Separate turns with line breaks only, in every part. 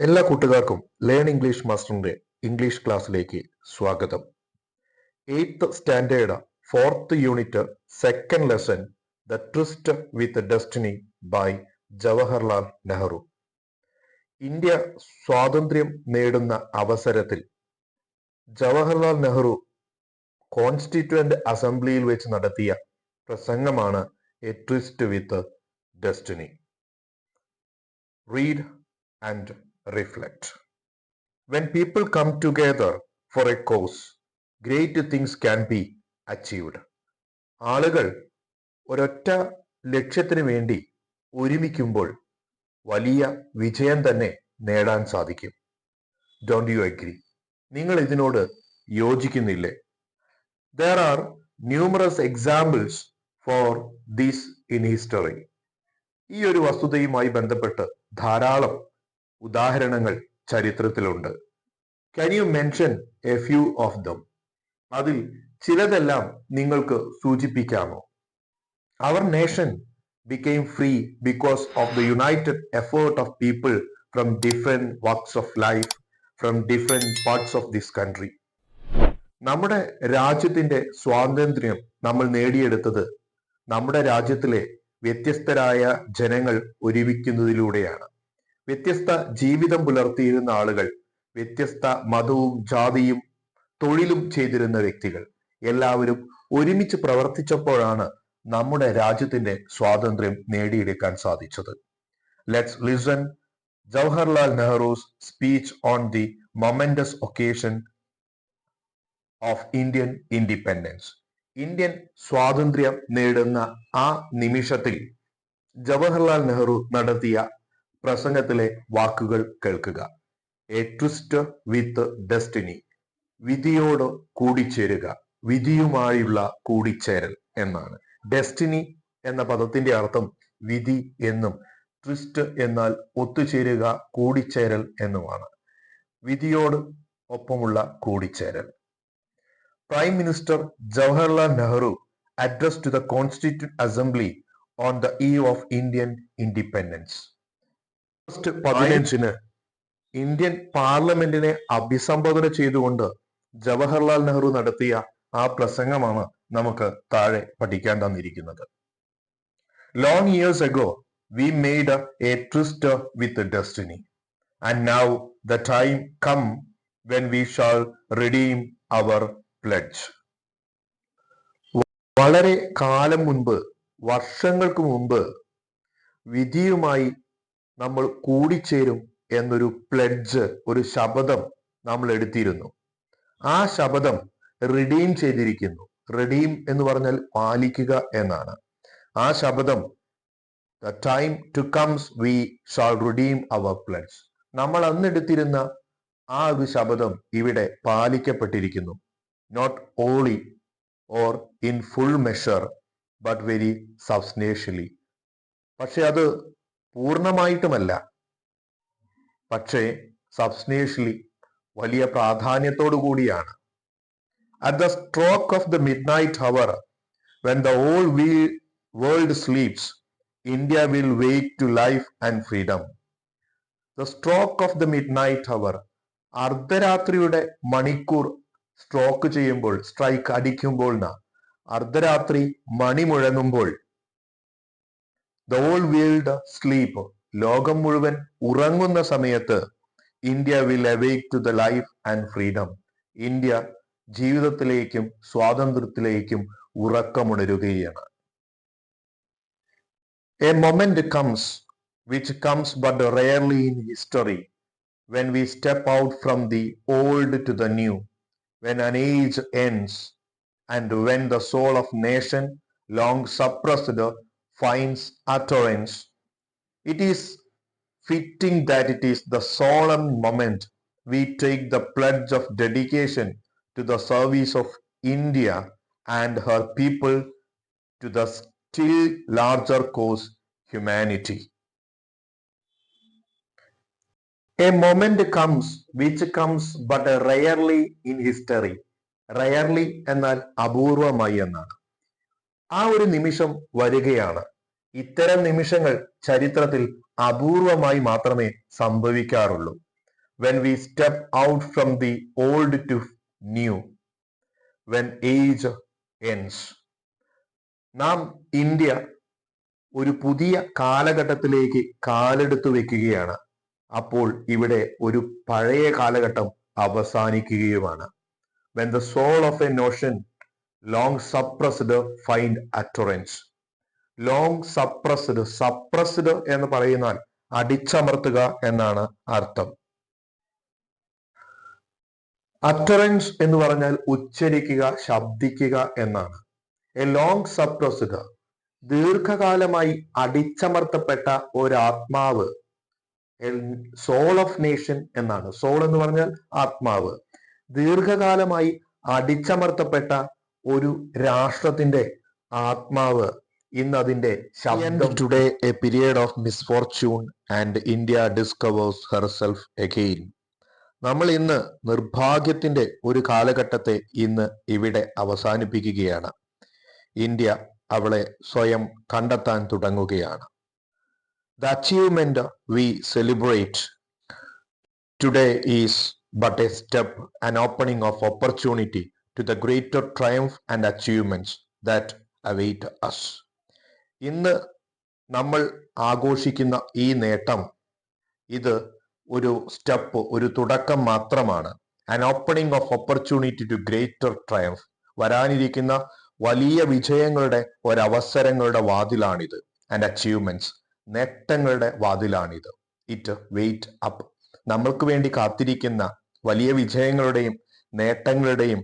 എല്ലാ കൂട്ടുകാർക്കും learn English മാസ്റ്ററിന്റെ English ക്ലാസ്സിലേക്ക് സ്വാഗതം. Eighth standard fourth unit second lesson the tryst with destiny by Jawaharlal Nehru India സ്വാതന്ത്ര്യം നേടുന്ന അവസരത്തിൽ ജവഹർലാൽ നെഹ്റു കോൺസ്റ്റിറ്റ്യൂവന്റ് അസംബ്ലിയിൽ വെച്ച് നടത്തിയ പ്രസംഗമാണ് a tryst with destiny read and reflect. When people come together for a cause, great things can be achieved. ആളുകൾ ഒരൊറ്റ ലക്ഷ്യത്തിന് വേണ്ടി ഒരുമിക്കുമ്പോൾ വലിയ വിജയം തന്നെ നേടാൻ സാധിക്കും ഡോണ്ട് യു അഗ്രി നിങ്ങൾ ഇതിനോട് യോജിക്കുന്നില്ലേ there are numerous examples for these in history ഈ ഒരു വസ്തുതയുമായി ബന്ധപ്പെട്ട് ധാരാളം ഉദാഹരണങ്ങൾ ചരിത്രത്തിലുണ്ട്. Can you mention a few of them അതിൽ ചിലതെല്ലാം നിങ്ങൾക്ക് സൂചിപ്പിക്കാമോ? Our nation became free because of the united effort of people from different walks of life from different parts of this country നമ്മുടെ രാജ്യത്തിന്റെ സ്വാതന്ത്ര്യം നമ്മൾ നേടിയെടുത്തത് നമ്മുടെ രാജ്യത്തിലെ വ്യത്യസ്തരായ ജനങ്ങൾ ഒരുമിക്കുന്നതിലൂടെയാണ് വ്യത്യസ്ത ജീവിതം പുലർത്തിയിരുന്ന ആളുകൾ വ്യത്യസ്ത മതവും ജാതിയും തൊഴിലും ചെയ്തിരുന്ന വ്യക്തികൾ. എല്ലാവരും ഒരുമിച്ച് പ്രവർത്തിച്ചപ്പോഴാണ് നമ്മുടെ രാജ്യത്തിന്റെ സ്വാതന്ത്ര്യം നേടിയെടുക്കാൻ സാധിച്ചത്. Let's listen Jawaharlal Nehru's speech on the momentous occasion of Indian independence Indian സ്വാതന്ത്ര്യം നേടുന്ന ആ നിമിഷത്തിൽ ജവഹർലാൽ നെഹ്റു നടത്തിയ പ്രസംഗത്തിലെ വാക്കുകൾ കേൾക്കുക. എ ട്വിസ്റ്റ് വിത്ത് ഡെസ്റ്റിനി വിധിയോട് കൂടിച്ചേരുക. വിധിയുമായുള്ള കൂടിച്ചേരൽ എന്നാണ്. ഡെസ്റ്റിനി എന്ന പദത്തിന്റെ അർത്ഥം വിധി എന്നും ട്വിസ്റ്റ് എന്നാൽ ഒത്തുചേരുക കൂടിച്ചേരൽ എന്നുമാണ്. വിധിയോട് ഒപ്പമുള്ള കൂടിച്ചേരൽ. Prime minister Jawaharlal Nehru address to the constituent assembly on the eve of Indian independence August പതിനഞ്ചിന് ഇന്ത്യൻ പാർലമെന്റിനെ അഭിസംബോധന ചെയ്തുകൊണ്ട് ജവഹർലാൽ നെഹ്റു നടത്തിയ ആ പ്രസംഗമാണ് നമുക്ക് താഴെ പഠിക്കാൻ തന്നിരിക്കുന്നത്. Long years ago we made a tryst with destiny and now the time come when we shall redeem our pledge വളരെ കാലം മുൻപ് വർഷങ്ങൾക്ക് മുമ്പ് വിധിയുമായി നമ്മൾ കൂടിച്ചേരും എന്നൊരു പ്ലഡ്ജ് ഒരു ശപഥം നമ്മൾ എടുത്തിരുന്നു. ആ ശപഥം റിഡീം ചെയ്തിരിക്കുന്നു. റിഡീം എന്ന് പറഞ്ഞാൽ പാലിക്കുക എന്നാണ്. ആ ശപഥം the time to comes we shall redeem our pledges നമ്മൾ അന്നെടുത്തിരുന്ന ആ ഒരു ശപഥം ഇവിടെ പാലിക്കപ്പെട്ടിരിക്കുന്നു. Not only or in full measure but very substantially പക്ഷെ അത് പൂർണമായിട്ടുമല്ല. പക്ഷേ സബ്സ്നേഷ്യലി വലിയ പ്രാധാന്യത്തോടു കൂടിയാണ്. At the stroke of the midnight hour when the all we world sleeps India will wait to life and freedom the stroke of the midnight hour അർദ്ധരാത്രിയുടെ മണിക്കൂർ stroke ചെയ്യുമ്പോൾ strike അടിക്കുമ്പോൾ അർദ്ധരാത്രി മണി മുഴങ്ങുമ്പോൾ ദ ഓൾ വേൾഡ് സ്ലീപ്പ് ലോകം മുഴുവൻ ഉറങ്ങുന്ന സമയത്ത് India will awake to the life and freedom India ജീവിതത്തിലേക്കും സ്വാതന്ത്ര്യത്തിലേക്കും ഉറക്കമുണരുകയാണ്. A moment comes which comes but rarely in history when we step out from the old to the new when an age ends and when the soul of nation long suppressed finds utterance, it is fitting that it is the solemn moment we take the pledge of dedication to the service of India and her people to the still larger cause humanity. A moment comes which comes but rarely in history. Rarely എന്നാൽ അപൂർവമായി എന്നാണ് ആ ഒരു നിമിഷം വരികയാണ്. ഇത്തരം നിമിഷങ്ങൾ ചരിത്രത്തിൽ അപൂർവമായി മാത്രമേ സംഭവിക്കാറുള്ളൂ. When we step out from the old to new when age ends നാം ഇന്ത്യ ഒരു പുതിയ കാലഘട്ടത്തിലേക്ക് കാലെടുത്തു വെക്കുകയാണ്. അപ്പോൾ ഇവിടെ ഒരു പഴയ കാലഘട്ടം അവസാനിക്കുകയുമാണ്. When the soul of a nation long suppressed find utterance long suppressed suppressed എന്ന് പറയുന്നാൽ അടിച്ചമർത്തുക എന്നാണ് അർത്ഥം. അറ്ററൻസ് എന്ന് പറഞ്ഞാൽ ഉച്ചരിക്കുക ശബ്ദിക്കുക എന്നാണ്. എ ലോങ് സപ്രസ്ഡ് ദീർഘകാലമായി അടിച്ചമർത്തപ്പെട്ട ഒരാത്മാവ്. സോൾ ഓഫ് നേഷൻ എന്നാണ്. സോൾ എന്ന് പറഞ്ഞാൽ ആത്മാവ്. ദീർഘകാലമായി അടിച്ചമർത്തപ്പെട്ട ഒരു രാഷ്ട്രത്തിന്റെ ആത്മാവ് ഇന്ന് അതിന്റെ ശബ്ദം today a period of misfortune and India discovers herself again നമ്മൾ ഇന്ന് നിർഭാഗ്യത്തിന്റെ ഒരു കാലഘട്ടത്തെ ഇന്ന് ഇവിടെ അവസാനിപ്പിക്കുകയാണ്. ഇന്ത്യ അവളെ സ്വയം കണ്ടെത്താൻ തുടങ്ങുകയാണ്. The achievement we celebrate today is but a step and opening of opportunity to the greater triumph and achievements that await us ഇന്ന് നമ്മൾ ആഘോഷിക്കുന്ന ഈ നേട്ടം ഇത് ഒരു സ്റ്റെപ്പ് ഒരു തുടക്കം മാത്രമാണ്. An opening of opportunity to greater triumph വരാനിരിക്കുന്ന വലിയ വിജയങ്ങളുടെ ഒരവസരങ്ങളുടെ വാതിലാണിത്. ആൻഡ് അച്ചീവ്മെന്റ്സ് നേട്ടങ്ങളുടെ വാതിലാണിത്. ഇറ്റ് വെയിറ്റ് അപ്പ് നമ്മൾക്ക് വേണ്ടി കാത്തിരിക്കുന്ന വലിയ വിജയങ്ങളുടെയും നേട്ടങ്ങളുടെയും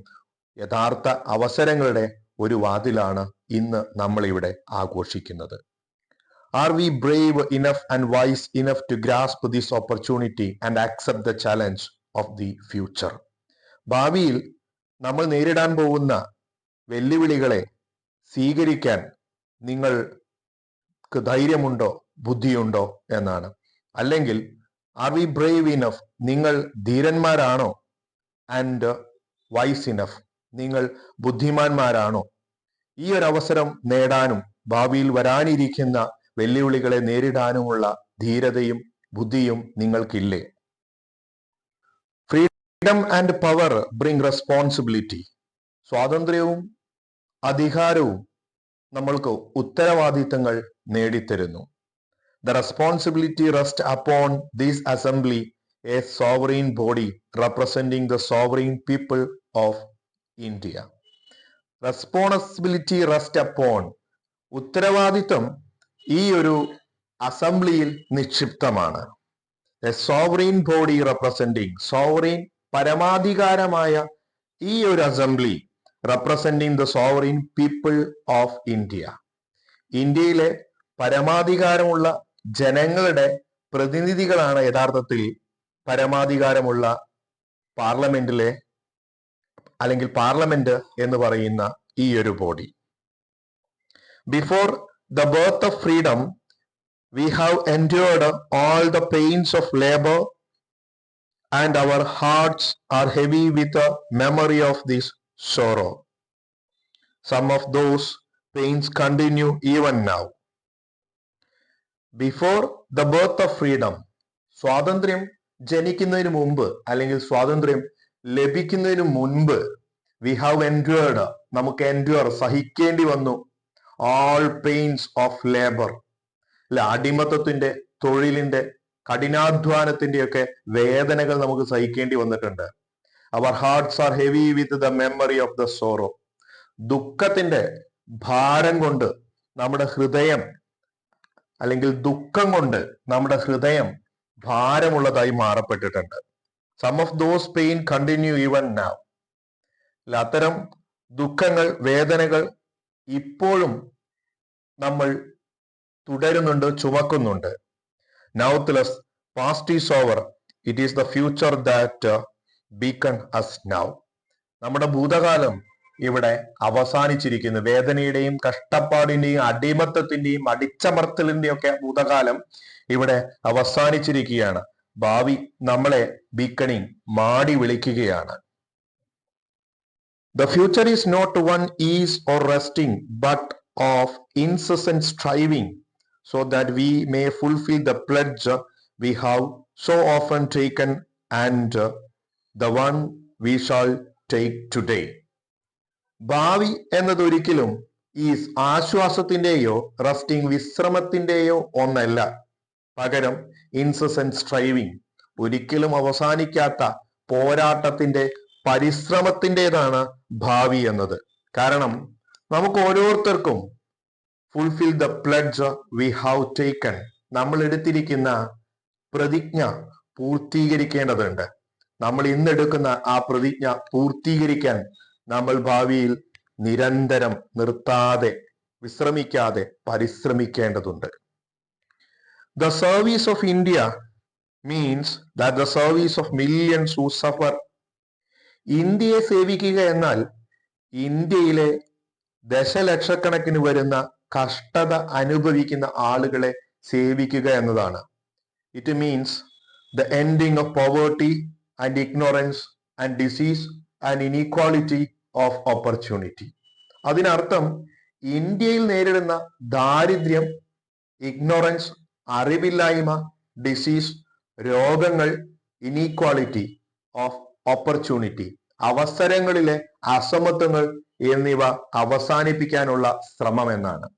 യഥാർത്ഥ അവസരങ്ങളുടെ ഒരു വാതിലാണ് ഇന്ന് നമ്മളിവിടെ ആഘോഷിക്കുന്നത്. Are we brave enough and wise enough to grasp this opportunity and accept the challenge of the future ഭാവിയിൽ നമ്മൾ നേരിടാൻ പോകുന്ന വെല്ലുവിളികളെ സ്വീകരിക്കാൻ നിങ്ങൾക്ക് ധൈര്യമുണ്ടോ ബുദ്ധിയുണ്ടോ എന്നാണ്. അല്ലെങ്കിൽ ആർ വി ബ്രേവ് ഇനഫ് നിങ്ങൾ ധീരന്മാരാണോ ആൻഡ് വൈസ് ഇനഫ് നിങ്ങൾ ബുദ്ധിമാന്മാരാണോ? ഈ ഒരു അവസരം നേടാനും ഭാവിയിൽ വരാനിരിക്കുന്ന വെല്ലുവിളികളെ നേരിടാനുമുള്ള ധീരതയും ബുദ്ധിയും നിങ്ങൾക്കില്ലേ? Freedom and power bring responsibility സ്വാതന്ത്ര്യവും അധികാരവും നമ്മൾക്ക് ഉത്തരവാദിത്തങ്ങൾ നേടിത്തരുന്നു. The responsibility rest upon these assembly a sovereign body representing the sovereign people of India. Responsibility rest upon ഉത്തരവാദിത്വം ഈ ഒരു അസംബ്ലിയിൽ നിക്ഷിപ്തമാണ്. സോവറീൻ ബോഡി റെപ്രസെന്റിങ് സോവറീൻ പരമാധികാരമായ ഈ ഒരു assembly representing the sovereign people of India ഇന്ത്യയിലെ പരമാധികാരമുള്ള ജനങ്ങളുടെ പ്രതിനിധികളാണ് യഥാർത്ഥത്തിൽ പരമാധികാരമുള്ള പാർലമെന്റിലെ അല്ലെങ്കിൽ പാർലമെന്റ് എന്ന് പറയുന്ന ഈ ഒരു body before the birth of freedom we have endured all the pains of labour and our hearts are heavy with memory of this sorrow some of those pains continue even now before the birth of freedom സ്വാതന്ത്ര്യം ജനിക്കുന്നതിന് മുമ്പ് അല്ലെങ്കിൽ സ്വാതന്ത്ര്യം ലഭിക്കുന്നതിന് മുൻപ് we have endured നമുക്ക് endure സഹിക്കേണ്ടി വന്നു. ഓൾ പെയിൻസ് ഓഫ് ലേബർ അല്ലെ അടിമത്തത്തിന്റെ തൊഴിലിന്റെ കഠിനാധ്വാനത്തിന്റെ ഒക്കെ വേദനകൾ നമുക്ക് സഹിക്കേണ്ടി വന്നിട്ടുണ്ട്. Our hearts are heavy with the memory of the sorrow ദുഃഖത്തിന്റെ ഭാരം കൊണ്ട് നമ്മുടെ ഹൃദയം അല്ലെങ്കിൽ ദുഃഖം കൊണ്ട് നമ്മുടെ ഹൃദയം ഭാരമുള്ളതായി മാറപ്പെട്ടിട്ടുണ്ട്. Some of those pain continue even now അത്തരം ദുഃഖങ്ങൾ വേദനകൾ ഇപ്പോഴും നമ്മൾ തുടരുന്നുണ്ട് ചുമക്കുന്നുണ്ട്. Nonetheless past is over it is the future that beacon us now നമ്മുടെ ഭൂതകാലം ഇവിടെ അവസാനിച്ചിരിക്കുന്നു. വേദനയുടെയും കഷ്ടപ്പാടിന്റെയും അടിമത്തത്തിന്റെയും അടിച്ചമർത്തലിന്റെയും ഒക്കെ ഭൂതകാലം ഇവിടെ അവസാനിച്ചിരിക്കുകയാണ്. ഭാവി നമ്മളെ ബീക്കണി മാടി വിളിക്കുകയാണ്. The future is not one is or resting but of incessant striving so that we may fulfil the pledge we have so often taken and the one we shall take today ഭാവി എന്നതൊരിക്കലും ഈ ആശ്വാസത്തിന്റെയോ resting വിശ്രമത്തിന്റെയോ ഒന്നല്ല. പകരം ഇൻസസെന്റ് striving ഒരിക്കലും അവസാനിക്കാത്ത പോരാട്ടത്തിന്റെ പരിശ്രമത്തിന്റെതാണ് ഭാവി എന്നത്. കാരണം നമുക്ക് ഓരോരുത്തർക്കും fulfil the pledge we have taken നമ്മൾ എടുത്തിരിക്കുന്ന പ്രതിജ്ഞ പൂർത്തീകരിക്കേണ്ടതുണ്ട്. നമ്മൾ ഇന്നെടുക്കുന്ന ആ പ്രതിജ്ഞ പൂർത്തീകരിക്കാൻ നമ്മൾ ഭാവിയിൽ നിരന്തരം നിർത്താതെ വിശ്രമിക്കാതെ പരിശ്രമിക്കേണ്ടതുണ്ട്. The service of India means that the service of millions who suffer ഇന്ത്യയെ സേവിക്കുക എന്നാൽ ഇന്ത്യയിലെ ദശലക്ഷക്കണക്കിന് വരുന്ന കഷ്ടത അനുഭവിക്കുന്ന ആളുകളെ സേവിക്കുക എന്നതാണ്. It means the ending of poverty and ignorance and disease and inequality of opportunity അതിനർത്ഥം ഇന്ത്യയിൽ നേരിടുന്ന ദാരിദ്ര്യം ഇഗ്നോറൻസ് അറിവില്ലായ്മ ഡിസീസ് രോഗങ്ങൾ ഇനീക്വാളിറ്റി ഓഫ് ഓപ്പർച്യൂണിറ്റി അവസരങ്ങളിലെ അസമത്വങ്ങൾ എന്നിവ അവസാനിപ്പിക്കാനുള്ള ശ്രമം എന്നാണ്.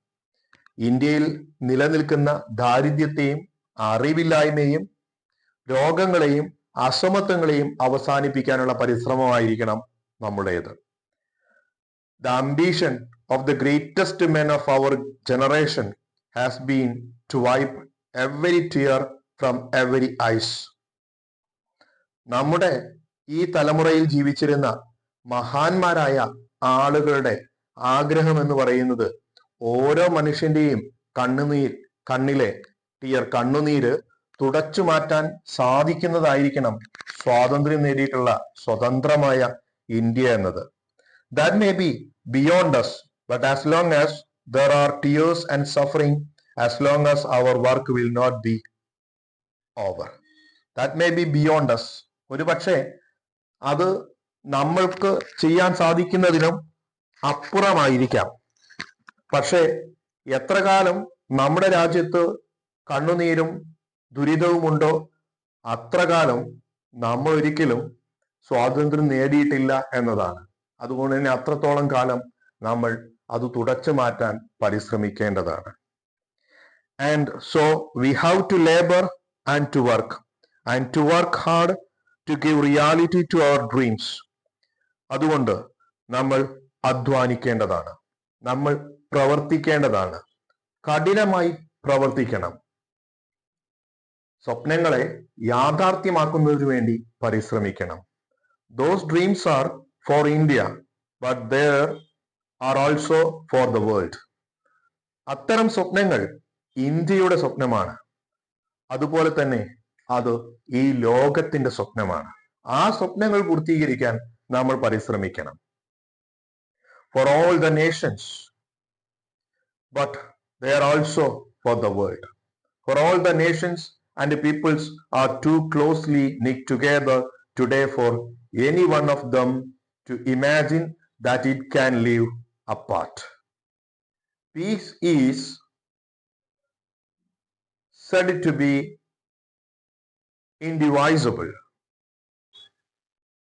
ഇന്ത്യയിൽ നിലനിൽക്കുന്ന ദാരിദ്ര്യത്തെയും അറിവില്ലായ്മയും രോഗങ്ങളെയും അസമത്വങ്ങളെയും അവസാനിപ്പിക്കാനുള്ള പരിശ്രമമായിരിക്കണം നമ്മുടേത്. The ambition of the greatest men of our generation has been to wipe every tear from every eyes നമ്മുടെ ഈ തലമുറയിൽ ജീവിച്ചിരുന്ന മഹാന്മാരായ ആളുകളുടെ ആഗ്രഹം എന്ന് പറയുന്നത് ഓരോ മനുഷ്യന്റെയും കണ്ണുനീർ കണ്ണിലെ ടിയർ കണ്ണുനീര് തുടച്ചു മാറ്റാൻ സാധിക്കുന്നതായിരിക്കണം സ്വാതന്ത്ര്യം നേടിയിട്ടുള്ള സ്വതന്ത്രമായ ഇന്ത്യ എന്നത്. That may be beyond us but as long as there are tears and suffering as long as our work will not be over that may be beyond us ഒരു പക്ഷേ അത് നമ്മൾക്ക് ചെയ്യാൻ സാധിക്കുന്നതിനും അപ്പുറമായിരിക്കാം. പക്ഷേ എത്ര കാലം നമ്മുടെ രാജ്യത്ത് കണ്ണുനീരും ദുരിതവുമുണ്ടോ അത്ര കാലം നമ്മൾ ഒരിക്കലും സ്വാതന്ത്ര്യം നേടിയിട്ടില്ല എന്നതാണ്. അതുകൊണ്ട് തന്നെ അത്രത്തോളം കാലം നമ്മൾ അത് തുടച്ചു മാറ്റാൻ പരിശ്രമിക്കേണ്ടതാണ്. And so we have to labor and to work and to work hard to give reality to our dreams. അതുകൊണ്ട് നമ്മൾ അധ്വാനിക്കേണ്ടതാണ് നമ്മൾ പ്രവർത്തിക്കേണ്ടതാണ് കഠിനമായി പ്രവർത്തിക്കണം. സ്വപ്നങ്ങളെ യാഥാർത്ഥ്യമാക്കുന്നതിനു വേണ്ടി പരിശ്രമിക്കണം. Those dreams are for India but there are also for the world അത്തരം സ്വപ്നങ്ങൾ ഇന്ത്യയുടെ സ്വപ്നമാണ്. അതുപോലെ തന്നെ അത് ഈ ലോകത്തിന്റെ സ്വപ്നമാണ്. ആ സ്വപ്നങ്ങൾ പൂർത്തീകരിക്കാൻ നമ്മൾ പരിശ്രമിക്കണം. For all the nations but they are also for the world for all the nations and peoples are too closely knit together today for any one of them to imagine that it can live apart peace is said it to be indivisible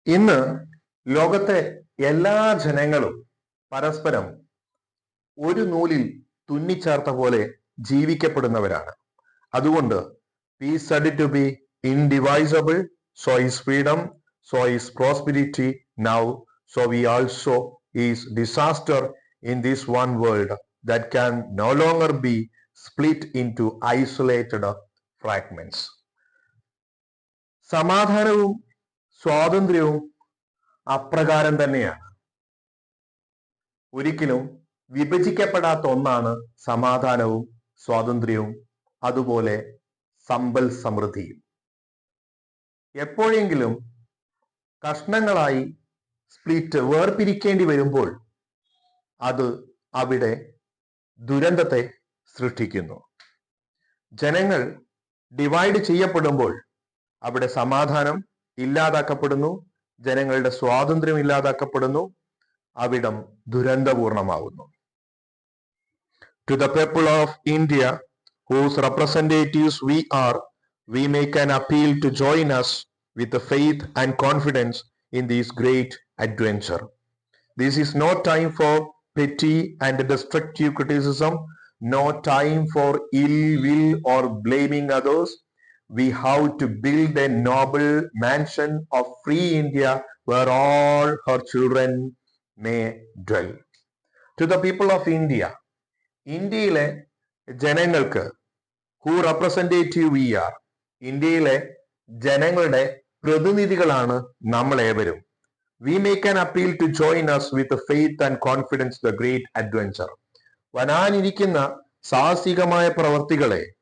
ഇന്ന് ലോകത്തെ എല്ലാ ജനങ്ങളും പരസ്പരം ഒരു നൂലിൽ തുന്നിച്ചേർത്ത പോലെ ജീവിക്കപ്പെടുന്നവരാണ്. അതുകൊണ്ട് p study to be indivisible so is freedom so is prosperity now so we also is disaster in this one world that can no longer be split into isolated fragments സമാധാനവും സ്വാതന്ത്ര്യവും അപ്രകാരം തന്നെയാണ്. ഒരിക്കലും വിഭജിക്കപ്പെടാത്ത ഒന്നാണ് സമാധാനവും സ്വാതന്ത്ര്യവും അതുപോലെ സമ്പൽ സമൃദ്ധിയും. എപ്പോഴെങ്കിലും കഷ്ണങ്ങളായി സ്പ്ലിറ്റ് വേർപിരിക്കേണ്ടി വരുമ്പോൾ അത് അവിടെ ദുരന്തത്തെ സൃഷ്ടിക്കുന്നു. ജനങ്ങൾ ഡിവൈഡ് ചെയ്യപ്പെടുമ്പോൾ അവിടെ സമാധാനം ഇല്ലാതാക്കപ്പെടുന്നു ജനങ്ങളുടെ സ്വാതന്ത്ര്യം ഇല്ലാതാക്കപ്പെടുന്നു അവിടം ദുരന്തപൂർണമാകുന്നു. To the people of India whose representatives we are we make an appeal to join us with faith and confidence in these great adventure this is no time for petty and destructive criticism, no time for ill will or blaming others. We have to build a noble mansion of free India where all her children may dwell. To the people of India, ഇന്ത്യയിലെ ജനങ്ങൾക്ക് who representative V R ഇന്ത്യയിലെ ജനങ്ങളുടെ പ്രതിനിധികളാണ് നമ്മൾ ഏവരും we make an appeal to join us with faith and confidence the great adventure വരാനിരിക്കുന്ന സാഹസികമായ പ്രവർത്തികളെ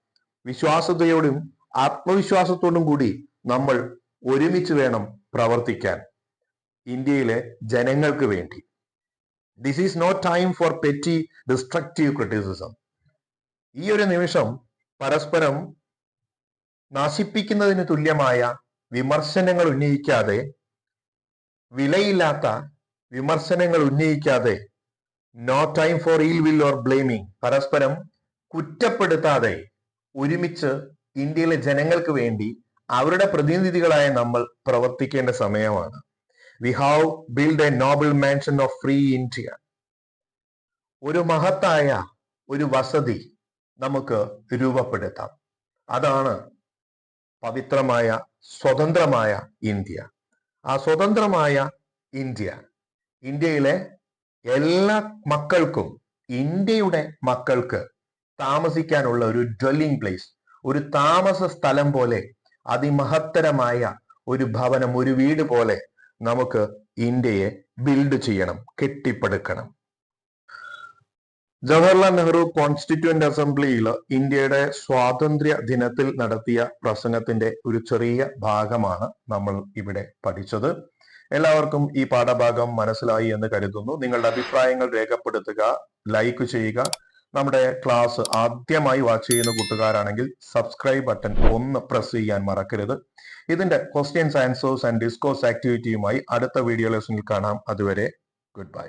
വിശ്വാസതയോടും ആത്മവിശ്വാസത്തോടും കൂടി നമ്മൾ ഒരുമിച്ച് വേണം പ്രവർത്തിക്കാൻ ഇന്ത്യയിലെ ജനങ്ങൾക്ക് വേണ്ടി. This is not time for petty destructive criticism ഈ ഒരു നിമിഷം പരസ്പരം നശിപ്പിക്കുന്നതിന് തുല്യമായ വിമർശനങ്ങൾ ഉന്നയിക്കാതെ വിലയില്ലാത്ത വിമർശനങ്ങൾ ഉന്നയിക്കാതെ no time for ill will or blaming പരസ്പരം കുറ്റപ്പെടുത്താതെ ഒരുമിച്ച് ഇന്ത്യയിലെ ജനങ്ങൾക്ക് വേണ്ടി അവരുടെ പ്രതിനിധികളായ നമ്മൾ പ്രവർത്തിക്കേണ്ട സമയമാണ്. We have build a noble mansion of free India ഒരു മഹത്തായ ഒരു വസതി നമുക്ക് രൂപപ്പെടുത്താം. അതാണ് പവിത്രമായ സ്വതന്ത്രമായ ഇന്ത്യ. ആ സ്വതന്ത്രമായ ഇന്ത്യ ഇന്ത്യയിലെ എല്ലാ മക്കൾക്കും ഇന്ത്യയുടെ മക്കൾക്ക് താമസിക്കാനുള്ള ഒരു ഡ്വെല്ലിംഗ് പ്ലേസ് ഒരു താമസ സ്ഥലം പോലെ അതിമഹത്തരമായ ഒരു ഭവനം ഒരു വീട് പോലെ നമുക്ക് ഇന്ത്യയെ ബിൽഡ് ചെയ്യണം കെട്ടിപ്പടുക്കണം. ജവഹർലാൽ നെഹ്റു കോൺസ്റ്റിറ്റ്യൂന്റ് അസംബ്ലിയിൽ ഇന്ത്യയുടെ സ്വാതന്ത്ര്യ ദിനത്തിൽ നടത്തിയ പ്രസംഗത്തിന്റെ ഒരു ചെറിയ ഭാഗമാണ് നമ്മൾ ഇവിടെ പഠിച്ചത്. എല്ലാവർക്കും ഈ പാഠഭാഗം മനസ്സിലായി എന്ന് കരുതുന്നു. നിങ്ങളുടെ അഭിപ്രായങ്ങൾ രേഖപ്പെടുത്തുക ലൈക്ക് ചെയ്യുക. നമ്മുടെ ക്ലാസ് ആദ്യമായി വാച്ച് ചെയ്യുന്ന കൂട്ടുകാരാണെങ്കിൽ സബ്സ്ക്രൈബ് ബട്ടൺ ഒന്ന് പ്രസ് ചെയ്യാൻ മറക്കരുത്. ഇതിന്റെ ക്വസ്റ്റ്യൻസ് ആൻസേഴ്സ് ആൻഡ് ഡിസ്കോസ് ആക്ടിവിറ്റിയുമായി അടുത്ത വീഡിയോ ലെസണിൽ കാണാം. അതുവരെ ഗുഡ് ബൈ